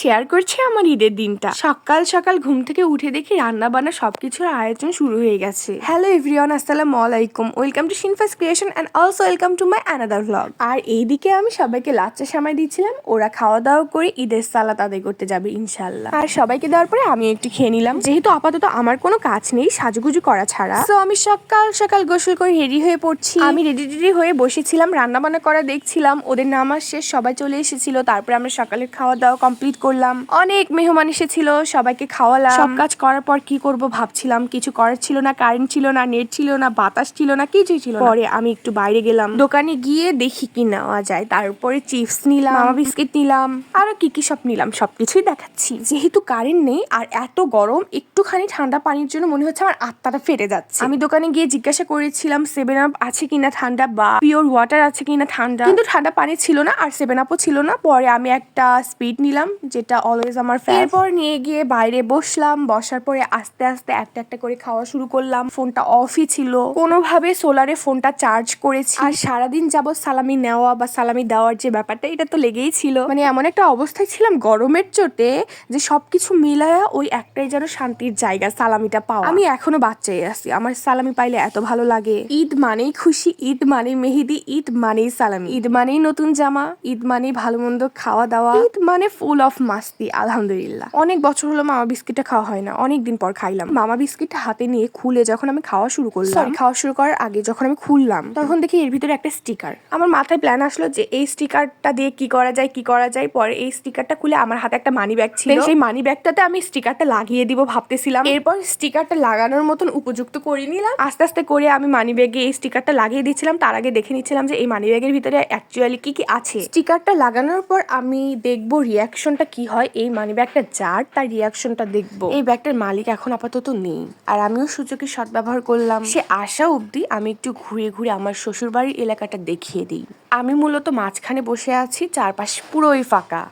Share করছি আমার ঈদের দিনটা। সকাল সকাল ঘুম থেকে উঠে দেখি রান্না বান্না সবকিছুর আয়োজন শুরু হয়ে গেছে। হ্যালো এভরিওয়ান আসসালামু আলাইকুম। Welcome to Shinfas creation and also welcome to my another vlog আর এইদিকে আমি সবাইকে লাচ্চা সামাই দিচ্ছিলাম। ওরা খাওয়া দাওয়া করে ঈদের সালাত আদায় করতে যাবে ইনশাল্লাহ আর সবাইকে দেওয়ার পরে আমি একটু খেয়ে নিলাম। যেহেতু আপাতত আমার কোনো কাজ নেই সাজুগুজু করা ছাড়া। তো আমি সকাল সকাল গোসল করে রেডি হয়ে পড়ছি। আমি রেডি রেডি হয়ে বসেছিলাম রান্না বান্না করা দেখছিলাম ওদের নামাজ শেষ সবাই চলে এসেছিল। তারপরে আমরা সকালের খাওয়া দাওয়া কমপ্লিট করলাম। অনেক মেহমান এসেছিল সবাইকে খাওয়ালাম। সব কাজ করার পর কি করব ভাবছিলাম কিছু করার ছিল না কারেন্ট ছিল না নেট ছিল না বাতাস ছিল না কিছুই ছিল পরে আমি একটু বাইরে গেলাম। দোকানে গিয়ে দেখি কি নেওয়া যায়। তারপরে চিপস নিলাম মামা বিস্কিট নিলাম আরও কি কি সব নিলাম সবকিছুই দেখাচ্ছি। যেহেতু কারেন্ট নেই আর এত গরম একটুখানি ঠান্ডা পানির জন্য মনে হচ্ছে আমার আত্মাটা ফেটে যাচ্ছে। আমি দোকানে গিয়ে জিজ্ঞাসা করেছিলাম সেভেন আপ আছে কিনা ঠান্ডা বা পিওর ওয়াটার আছে কিনা ঠান্ডা। কিন্তু ঠান্ডা পানি ছিল না আর সেভেন আপও ছিল না। পরে আমি একটা স্পিড নিলাম যেটা অলওয়েজ আমার এরপর নিয়ে গিয়ে বাইরে বসলাম, বসার পরে আস্তে আস্তে একটা একটা করে খাওয়া শুরু করলাম। ফোনটা অফই ছিল। কোনোভাবে সোলারে ফোনটা চার্জ করেছি। আর সারাদিন যাবত সালামি নেওয়া বা সালামি দেওয়ার যে ব্যাপারটা, এটা তো লেগেই ছিল। মানে এমন একটা অবস্থায় ছিলাম গরমের চোটে যে সবকিছু মিলায়া ওই একটাই যেন শান্তির জায়গা, সালামিটা পাওয়া। আমি এখনও বাচ্চাই আছি। আমার সালামি পাইলে এত ভালো লাগে। ঈদ মানেই খুশি, ঈদ মানে মেহেদি, ঈদ মানেই সালামি। ঈদ মানেই নতুন জামা, ঈদ মানেই ভালো মন্দ খাওয়া দাওয়া। ঈদ মানে ফুল অফ মাস্তি আলহামদুলিল্লাহ। অনেক বছর হলো মামা বিস্কিটটা খাওয়া হয় না। অনেক দিন পর খাইলাম। মামা বিস্কিটটা হাতে নিয়ে খুলে যখন আমি খাওয়া শুরু করলাম খাওয়া শুরু করার আগে যখন আমি খুললাম তখন দেখি এর ভিতরে একটা স্টিকার। আমার মাথায় প্ল্যান আসলো যে এই স্টিকারটা দিয়ে কি করা যায় কি করা যায়। পরে এই স্টিকারটা খুলে আমার হাতে একটা মানি ব্যাগ ছিল। সেই মানি ব্যাগটাতে আমি স্টিকারটা লাগিয়ে দিব ভাবতেছিলাম। এরপর স্টিকারটা লাগানোর মতন উপযুক্ত করে নিলাম। আস্তে আস্তে করে আমি মানি ব্যাগে এই স্টিকারটা লাগিয়ে দিচ্ছিলাম। তার আগে দেখে নিচ্ছিলাম যে এই মানি ব্যাগের ভিতরে অ্যাকচুয়ালি কি কি আছে। স্টিকারটা লাগানোর পর আমি দেখব রিয়াকশনটা কি হয়? এই মানি ব্যাগটা যার তার রিয়াকশনটা দেখব। এই ব্যাগটার মালিক এখন আপাতত নেই। আর আমিও সুযোগের সদ্ব্যবহার করলাম। সে আসা অবধি আমি একটু ঘুরে ঘুরে আমার শ্বশুরবাড়ির এলাকাটা দেখিয়ে দিই। আমি মূলত মাঝখানে বসে আছি চারপাশ পুরোই ফাঁকা।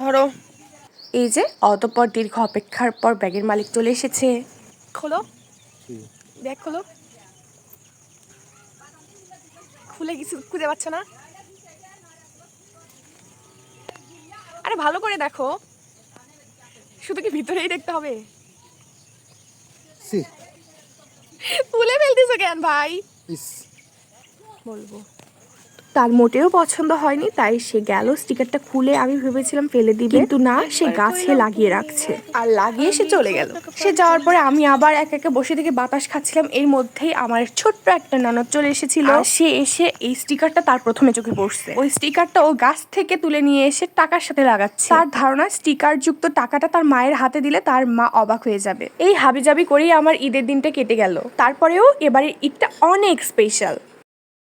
ধরো এই যে অতপর দীর্ঘ অপেক্ষার পর ব্যাগের মালিক চলে এসেছে। খোলো। ব্যাগ খোলো। খুলে কিছু খুঁজে পাচ্ছ না। আরে ভালো করে দেখো। শুধু কি ভিতরেই দেখতে হবে? তুলে ফেলতেছো কেন ভাই? বলব। তার মোটেও পছন্দ হয়নি তাই সে গেল স্টিকারটা খুলে আমি ভেবেছিলাম ফেলে দিবে। কিন্তু না সে গাছে লাগিয়ে রাখছে। আর লাগিয়ে সে চলে গেল। সে যাওয়ার পরে আমি আবার এক একে বসে থেকে বাতাস খাচ্ছিলাম। এর মধ্যেই আমার ছোট্ট একটা ননদ চলে এসেছিল। সে এসে এই স্টিকারটা তার প্রথমে চোখে পড়ছে। ওই স্টিকারটা ও গাছ থেকে তুলে নিয়ে এসে টাকার সাথে লাগাচ্ছে। তার ধারণা স্টিকার যুক্ত টাকাটা তার মায়ের হাতে দিলে তার মা অবাক হয়ে যাবে। এই হাবিজাবি করেই আমার ঈদের দিনটা কেটে গেল। তারপরেও এবারের ঈদটা অনেক স্পেশাল